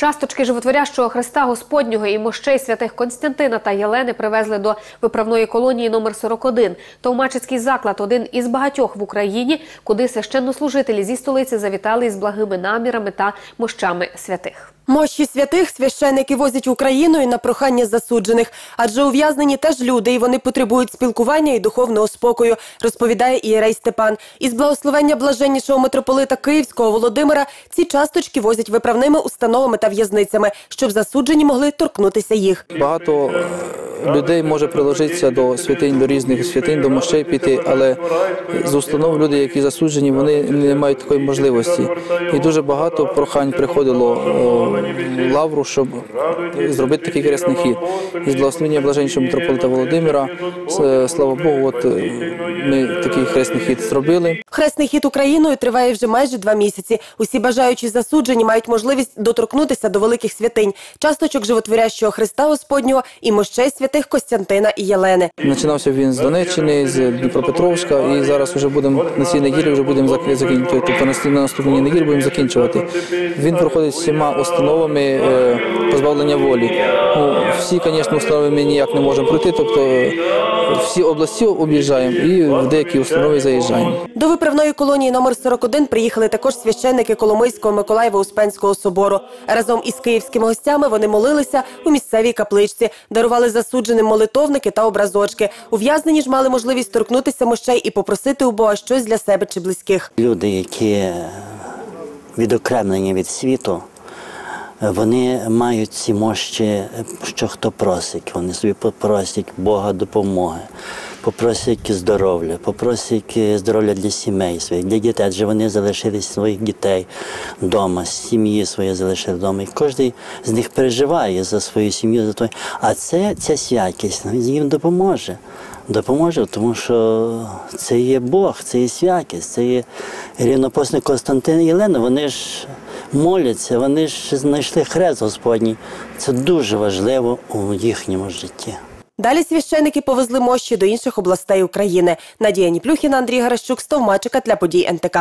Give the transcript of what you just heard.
Часточки животворящого Христа Господнього і мощей святих Константина та Єлени привезли до виправної колонії номер 41. Товмачицький заклад один із багатьох в Україні, куди священнослужителі зі столиці завітали із благими намірами та мощами святих. Мощі святих священики возять Україною на прохання засуджених, адже ув'язнені теж люди, і вони потребують спілкування і духовного спокою, розповідає ієрей Степан. Із благословення блаженнішого митрополита Київського Володимира ці часточки возять виправними установами та в'язницями, щоб засуджені могли торкнутися їх. Багато е, людей може приложитися до святинь, до різних святинь, до мощей піти, але з установ люди, які засуджені, вони не мають такої можливості. І дуже багато прохань приходило е, в лавру, щоб зробити такий кресний хід. Із благословення блаженнішого митрополита Володимира, слава Богу, от е, ми такий хресний хід зробили. Хресний хід Україною триває вже майже два місяці. Усі бажаючі засуджені мають можливість доторкнутися до великих святинь, часточок животворящого Христа Господнього і мощей святих Костянтина і Єлени. Починався він з Донеччини, з Дніпропетровська, і зараз вже будемо на цій неділі вже будемо зак- закінчувати. Тобто на на наступній неділі будемо закінчувати. Він проходить всіма установами е, позбавлення волі. Ну, всі, звісно, установи ми ніяк не можемо пройти. Тобто е, всі області об'їжджаємо і в деякі установи заїжджаємо. До виправної колонії номер 41 приїхали також священники Коломийського Миколаєво-Успенського собору. Разом із київськими гостями вони молилися у місцевій капличці, дарували засудженим молитовники та образочки. Ув'язнені ж мали можливість торкнутися мощей і попросити у Бога щось для себе чи близьких. Люди, які відокремлені від світу, вони мають ці мощі, що хто просить. Вони собі попросять Бога допомоги, попросять здоров'я, попросять здоров'я для сімей своїх, для дітей, адже вони залишили своїх дітей вдома, сім'ї свої залишили вдома. І кожен з них переживає за свою сім'ю, за той. А це ця святість їм допоможе. Допоможе, тому що це є Бог, це є святість, це є рівнопосник Константин і Єлена. Вони ж моляться, вони ж знайшли хрест Господній. Це дуже важливо у їхньому житті. Далі священики повезли мощі до інших областей України. Надія Ніплюхіна, Андрій Гаращук, Стовмачика для подій НТК.